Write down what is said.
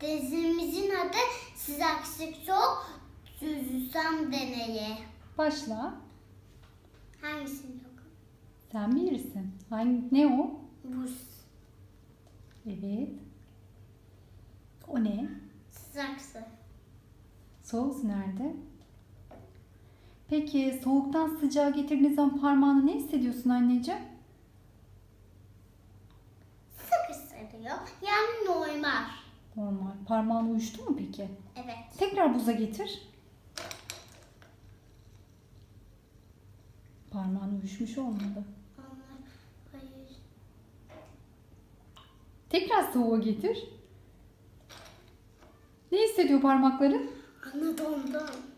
Dizimizin adı sıcak sık soğuk süzülsem deneyi. Başla. Hangisini yok? Sen bilirsin. Hangi, ne o? Buz. Evet. O ne? Su. Soğuk nerede? Peki soğuktan sıcağa getirdiğiniz zaman parmağını ne hissediyorsun anneciğim? Sık ısırıyor. Yani normal. Normal. Parmağın uyuştu mu peki? Evet. Tekrar buza getir. Parmağın uyuşmuş olmadı. Onlar, hayır. Tekrar soğuğa getir. Ne hissediyor parmakların? Ana dondum.